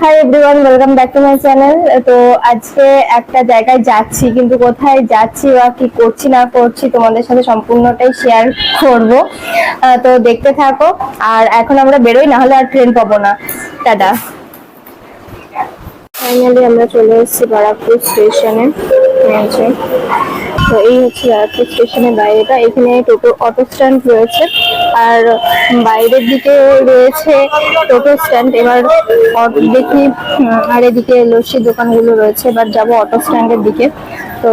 Hi everyone welcome back to my channel তো আজকে একটা জায়গায় যাচ্ছি, কিন্তু কোথায় যাচ্ছি বা কি করছি না করছি তোমাদের সাথে সম্পূর্ণটাই শেয়ার করব। তো দেখতে থাকো, আর এখন আমরা বেরোই না হলে আর ট্রেন পাবো না। টাটা। ফাইনালি আমরা চলে এসেছি বারাকপুর স্টেশনে তো এই হচ্ছে বারাকপুর স্টেশনের বাইরেটা। এখানে টোটো, অটো স্ট্যান্ড রয়েছে। আর বাইরের দিকে রয়েছে টোটো স্ট্যান্ড। এবার দেখি আর এদিকে লস্যির দোকানগুলো রয়েছে। এবার যাব অটো স্ট্যান্ডের দিকে। তো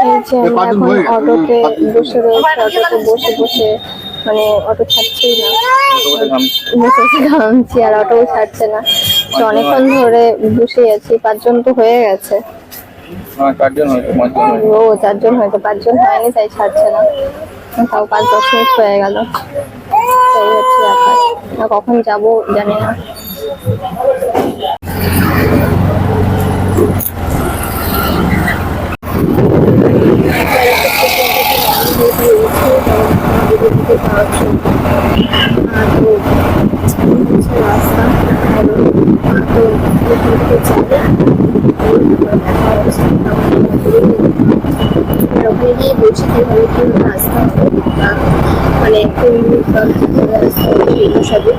এই যে আমরা এখন অটোতে বসে রয়েছে অটোতে বসে বসে মানে অটো ছাড়ছেই না। বসে ঘামছি। আর অটো ছাড়ছে না। তো অনেকক্ষণ ধরে বসে আছি পাঁচজন তো হয়ে গেছে। ও চারজন হয়তো পাঁচজন হয়নি তাই ছাড়ছে না। তাও পাঁচ দশ মিনিট হয়ে গেল। তাই হচ্ছে ব্যাপার। আর কখন যাব জানি না। ওখানে গিয়ে বসে কীভাবে কি রাস্তা মানে কোন সবই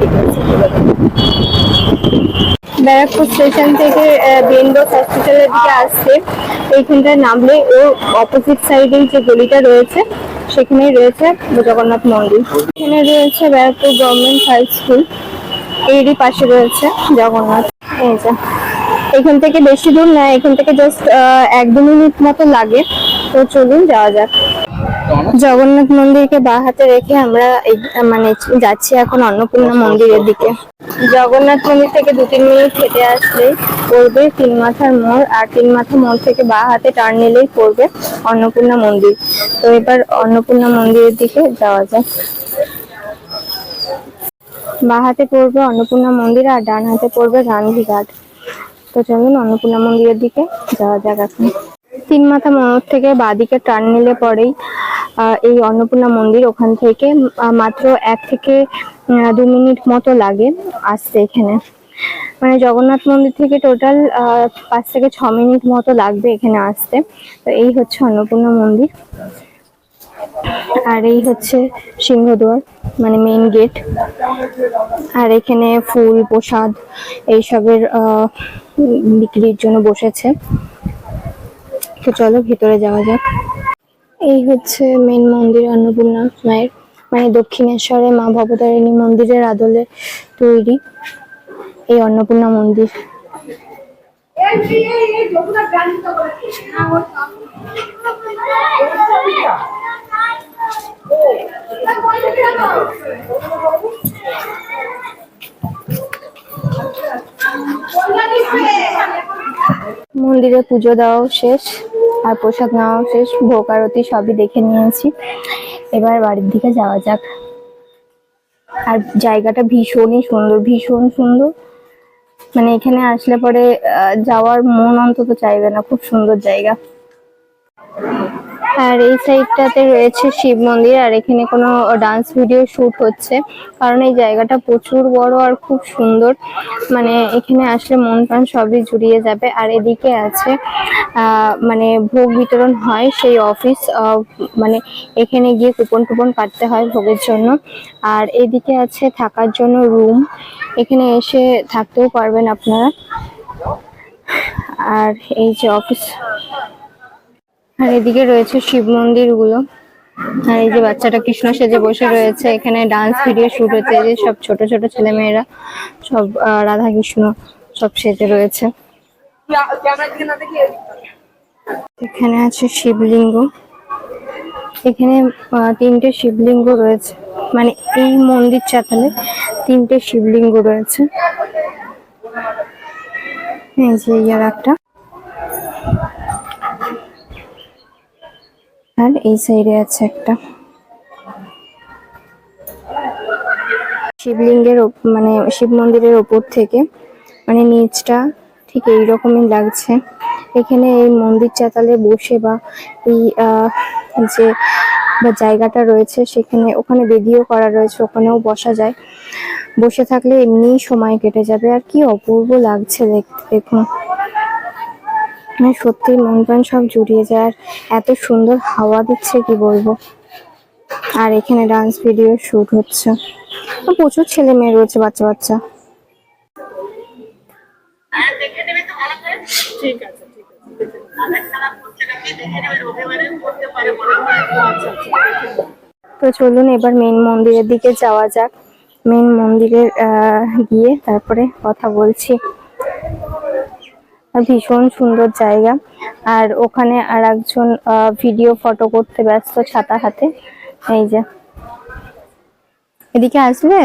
ব্যারাকপুর স্টেশন থেকে বেনবস হসপিটালের দিকে আসছে। এইখানটায় নামলে ও অপোজিট সাইডে যে গলিটা রয়েছে, সেখানেই রয়েছে জগন্নাথ মন্দির। এখানে রয়েছে ব্যারাকপুর গভর্নমেন্ট হাই স্কুল এরই পাশে রয়েছে জগন্নাথ। এই এখান থেকে বেশি দূর না, এখান থেকে জাস্ট এক দু মিনিট মতো লাগে। তো চলুন যাওয়া যাক। জগন্নাথ মন্দিরকে বা হাতে রেখে আমরা মানে যাচ্ছি এখন অন্নপূর্ণা মন্দিরের দিকে। জগন্নাথ মন্দির থেকে দু তিন মিনিট হেঁটে আসলেই পড়বে তিন মাথার মোড় আর তিন মাথা মোড় থেকে বা হাতে টার্ন নিলেই পড়বে অন্নপূর্ণা মন্দির। তো এবার অন্নপূর্ণা মন্দিরের দিকে যাওয়া যাক। বা হাতে পড়বে অন্নপূর্ণা মন্দির আর ডান হাতে পড়বে গান্ধীঘাট তো চলুন অন্নপূর্ণা মন্দিরের দিকে যাওয়া যাক এখন। তিন মাথা মোড় থেকে বাদিকে টার্ন নিলে পরেই এই অন্নপূর্ণা মন্দির ওখান থেকে মাত্র এক থেকে দু মিনিট মতো লাগে আসতে এখানে। মানে জগন্নাথ মন্দির থেকে টোটাল পাঁচ থেকে ছ মিনিট মতো লাগবে এখানে আসতে। তো এই হচ্ছে অন্নপূর্ণা মন্দির। আর এই হচ্ছে সিংহদুয়ার মানে মেইন গেট আর এখানে ফুল, প্রসাদ, এইসবের বিক্রির জন্য বসেছে। তো চলো, ভিতরে যাওয়া যাক। এই হচ্ছে মেন মন্দির অন্নপূর্ণা মায়ের মানে দক্ষিণেশ্বরে মা ভবতারিণী মন্দিরের আদলে তৈরি এই অন্নপূর্ণা মন্দির। মন্দিরে পুজো দেওয়াও শেষ। আর প্রসাদ নেওয়াও শেষ, ভোগ, আরতি সবই দেখে নিয়েছি। এবার বাড়ির দিকে যাওয়া যাক। আর জায়গাটা ভীষণই সুন্দর, ভীষণ সুন্দর। মানে এখানে আসলে পরে যাওয়ার মন অন্তত চাইবে না, খুব সুন্দর জায়গা। আর এই সাইডটাতে রয়েছে শিব মন্দির, আর এখানে কোনো ডান্স ভিডিও শুট হচ্ছে। কারণ এই জায়গাটা প্রচুর বড় আর খুব সুন্দর। মানে এখানে আসলে মন প্রাণ সবই জুড়িয়ে যাবে। আর এদিকে আছে মানে ভোগ বিতরণ হয় সেই অফিস মানে এখানে গিয়ে কুপন টুপন কাটতে হয় ভোগের জন্য। আর এদিকে আছে থাকার জন্য রুম এখানে এসে থাকতেও পারবেন আপনারা। আর এই যে অফিস আর এদিকে রয়েছে শিব মন্দিরগুলো আর এই যে বাচ্চাটা কৃষ্ণ সেজে বসে রয়েছে, এখানে ডান্স ভিডিও শুট হচ্ছে যে সব ছোট ছোট ছেলে মেয়েরা সব রাধা কৃষ্ণ সব সেজে রয়েছে। এখানে আছে শিবলিঙ্গ। এখানে তিনটে শিবলিঙ্গ রয়েছে। মানে এই মন্দির চাতালে তিনটে শিবলিঙ্গ রয়েছে। এই যে এই আর একটা। আর এই সাইডে আছে একটা। শিবলিঙ্গের মানে শিব মন্দিরের ওপর থেকে মানে নিচটা ঠিক এই রকমই লাগছে। এখানে এই মন্দির চাতালে বসে বা এই যে, বা জায়গাটা রয়েছে সেখানে, ওখানে বেদিও করা রয়েছে, ওখানেও বসা যায়। বসে থাকলে এমনিই সময় কেটে যাবে। আর কি অপূর্ব লাগছে দেখতে দেখুন। মানে সত্যি মন প্রাণ সব জুড়িয়ে যায়। আর এত সুন্দর হাওয়া দিচ্ছে কি বলব? আর এখানে ডান্স ভিডিও শুট হচ্ছে। প্রচুর ছেলে মেয়ে রয়েছে বাচ্চা বাচ্চা। তো চলুন এবার মেন মন্দিরের দিকে যাওয়া যাক। মেন মন্দিরের আহ, গিয়ে তারপরে কথা বলছি। ভীষণ সুন্দর জায়গা। আর ওখানে আর একজন ভিডিও ফটো করতে ব্যস্ত ছাতা হাতে। এই যে। এদিকে আসবে?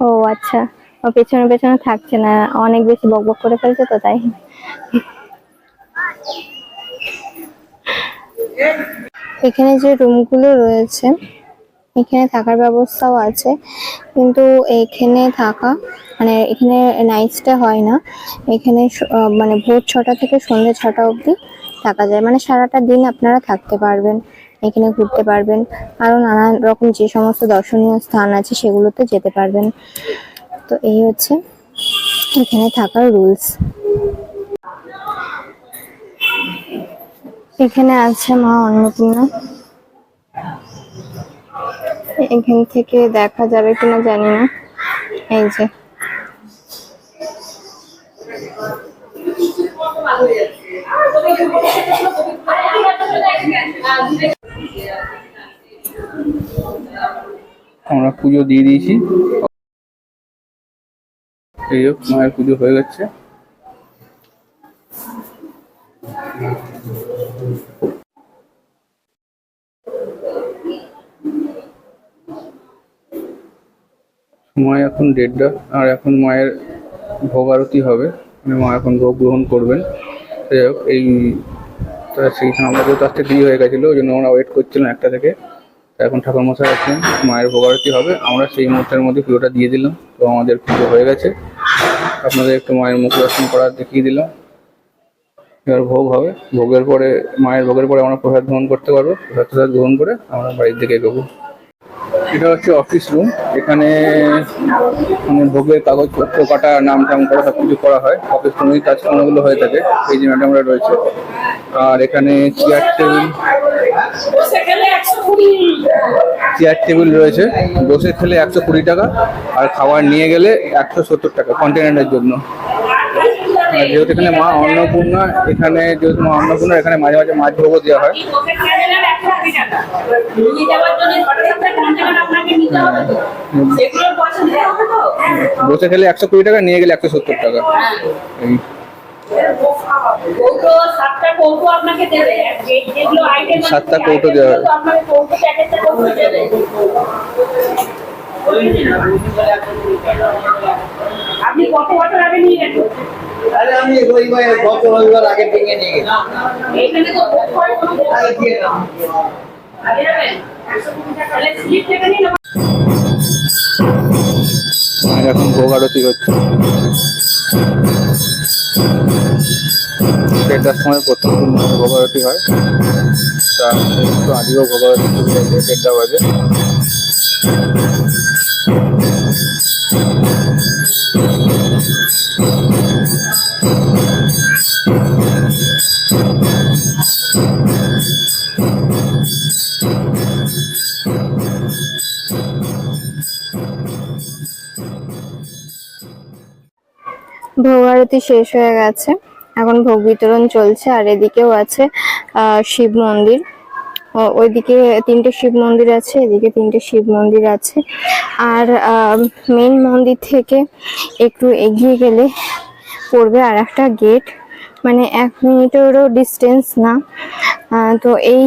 ও আচ্ছা। ও পেছনে পেছনে থাকছে না। অনেক বেশি বকবক করে ফেলছে তো, তাই। এখানে যে রুমগুলো রয়েছে, এখানে থাকার ব্যবস্থাও আছে। কিন্তু এখানে থাকা মানে এখানে নাইট স্টে হয় না। এখানে মানে ভোর ছটা থেকে সন্ধ্যে ছটা অবধি থাকা যায়। মানে সারাটা দিন আপনারা থাকতে পারবেন, এখানে ঘুরতে পারবেন। আরও নানান রকম যে সমস্ত দর্শনীয় স্থান আছে সেগুলোতে যেতে পারবেন। তো এই হচ্ছে এখানে থাকার রুলস এখানে আছে মা অন্নপূর্ণা। এখান থেকে দেখা যাবে কিনা জানি না। এই যে। আমরা পুজো দিয়ে দিয়েছি। এই হোক, মায়ের পুজো হয়ে গেছে। সময় এখন দেড়টা, আর এখন মায়ের ভোগ আরতি হবে। মা এখন ভোগ গ্রহণ করবেন। এই তা সেইখানে আমরা যেহেতু আসতে দেরি হয়ে গেছিল, ওই জন্য আমরা ওয়েট করছিলাম একটা থেকে। এখন ঠাকুর মশাই আছেন মায়ের আরতি হবে। আমরা সেই মুহূর্তের মধ্যে পুজোটা দিয়ে দিলাম, তো আমাদের পুজো হয়ে গেছে। আপনাদের একটু মায়ের মুখ দর্শন করার দেখিয়ে দিলাম। এবার ভোগ হবে। ভোগের পরে, মায়ের ভোগের পরে আমরা প্রসাদ গ্রহণ করতে পারব। প্রসাদ প্রসাদ গ্রহণ করে আমরা বাড়ির দিকে এগোবো। এটা হচ্ছে অফিস রুম এখানে মানে ভোগের কাগজপত্র কাটা, নাম টাম করা সব কিছু করা হয়। অফিস রুমেই কাজকর্মগুলো হয়ে থাকে। এই যে ম্যাডামরা রয়েছে। আর এখানে চেয়ার টেবিল চেয়ার টেবিল রয়েছে। বসে খেলে একশো কুড়ি টাকা, আর খাবার নিয়ে গেলে একশো সত্তর টাকা কন্টেনারের জন্য। যেহেতু এখানে মা অন্নপূর্ণা এখানে যেহেতু মা অন্নপূর্ণা এখানে মাঝে মাঝে মাছ ভোগও দেওয়া হয়। বসে খেলে একশো কুড়ি টাকা নিয়ে গেলে একশো সত্তর টাকা। সাতটা কৌটো দেওয়া গুলো আপনি কত বছর আগে নিয়ে গেছেন? আরে আমি রবিবার গত রবিবার আগে ভেঙে নিয়ে গেছি। এখানে তো book করে কোনো book আগে দিয়ে দাও। আগে যাবেন? তাহলে স্লিপ থেকে নিন। এখন ভোগ আরতি হচ্ছে দেড়টার সময় প্রথম দিন ভোগ আরতি হয়। তা একটু আগেও ভোগ আরতি শুরু হয়েছে দেড়টা বাজে। ভোগ আরতি শেষ হয়ে গেছে। এখন ভোগ বিতরণ চলছে, আর এদিকেও আছে শিব মন্দির। ওইদিকে তিনটে শিব মন্দির আছে, এদিকে তিনটে শিব মন্দির আছে। আর মেন মন্দির থেকে একটু এগিয়ে গেলে পড়বে আর একটা গেট মানে এক মিনিটেরও ডিস্টেন্স না। তো এই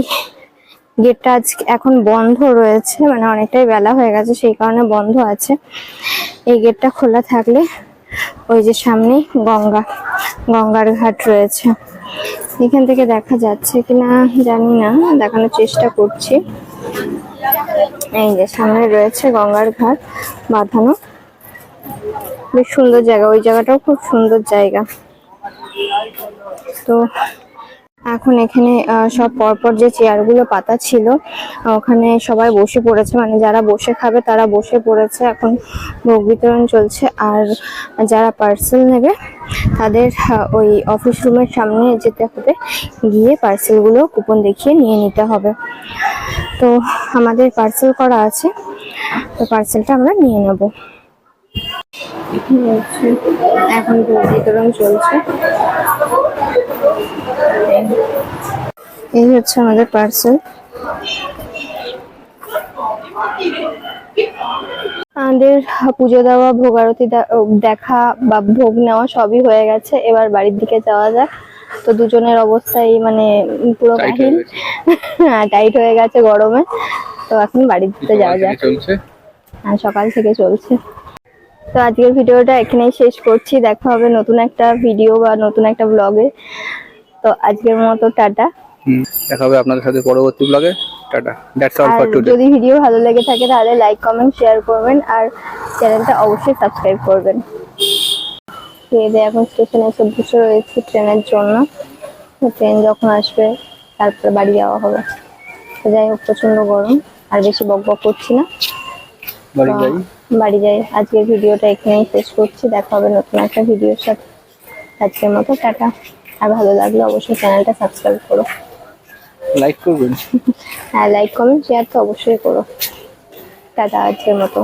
গেটটা আজ এখন বন্ধ রয়েছে মানে অনেকটাই বেলা হয়ে গেছে, সেই কারণে বন্ধ আছে। এই গেটটা খোলা থাকলে ওই যে সামনে গঙ্গা, গঙ্গার ঘাট রয়েছে। এখান থেকে দেখা যাচ্ছে কিনা জানি না, দেখানোর চেষ্টা করছি। এই যে সামনে রয়েছে গঙ্গার ঘাট বাঁধানো। বেশ সুন্দর জায়গা। ওই জায়গাটাও খুব সুন্দর জায়গা। তো এখন এখানে সব পরপর যে চেয়ারগুলো, পাতা ছিল ওখানে সবাই বসে পড়েছে। মানে যারা বসে খাবে, তারা বসে পড়েছে। এখন ভোগ বিতরণ চলছে। আর যারা পার্সেল নেবে, তাদের ওই অফিস রুমের সামনে যেতে হবে। গিয়ে পার্সেলগুলো কুপন দেখিয়ে নিয়ে নিতে হবে। তো আমাদের পার্সেল করা আছে। তো পার্সেলটা আমরা নিয়ে নেব। এখন ভোগ বিতরণ চলছে। এই হচ্ছে আমাদের পার্সেল আমাদের পুজো দেওয়া ভোগ আরতি দেখা বা ভোগ নেওয়া সবই হয়ে গেছে। এবার বাড়ির দিকে যাওয়া যাক। তো দুজনের অবস্থাই মানে পুরো কাহিল হ্যাঁ টাইট হয়ে গেছে গরমে। তো এখন বাড়ির দিকে যাওয়া যাক। হ্যাঁ সকাল থেকে চলছে। তো আজকের ভিডিওটা এখানেই শেষ করছি। দেখা হবে নতুন একটা ভিডিও বা নতুন একটা ব্লগে তো আজকের মতো টাটা। দেখা হবে আপনাদের সাথে পরবর্তী ব্লগে tata. That's all for today যদি ভিডিও ভালো লেগে থাকে তাহলে লাইক কমেন্ট শেয়ার করবেন আর চ্যানেলটা অবশ্যই সাবস্ক্রাইব করবেন। খেয়ে এখন স্টেশনে এসে বসে রয়েছে ট্রেনের জন্য। ট্রেন যখন আসবে তারপর বাড়ি যাওয়া হবে। যাই হোক প্রচণ্ড গরম আর বেশি বক বক করছি না। বাড়ি যাই। বাড়ি যাই। আজকের ভিডিওটা এখানেই শেষ করছি। দেখা হবে নতুন একটা ভিডিওর সাথে। আজকের মতো টাটা। আর ভালো লাগলে অবশ্যই চ্যানেলটা সাবস্ক্রাইব করো। লাইক করবেন। হ্যাঁ লাইক কমেন্ট শেয়ার তো অবশ্যই করো। টাটা আজকের মতো।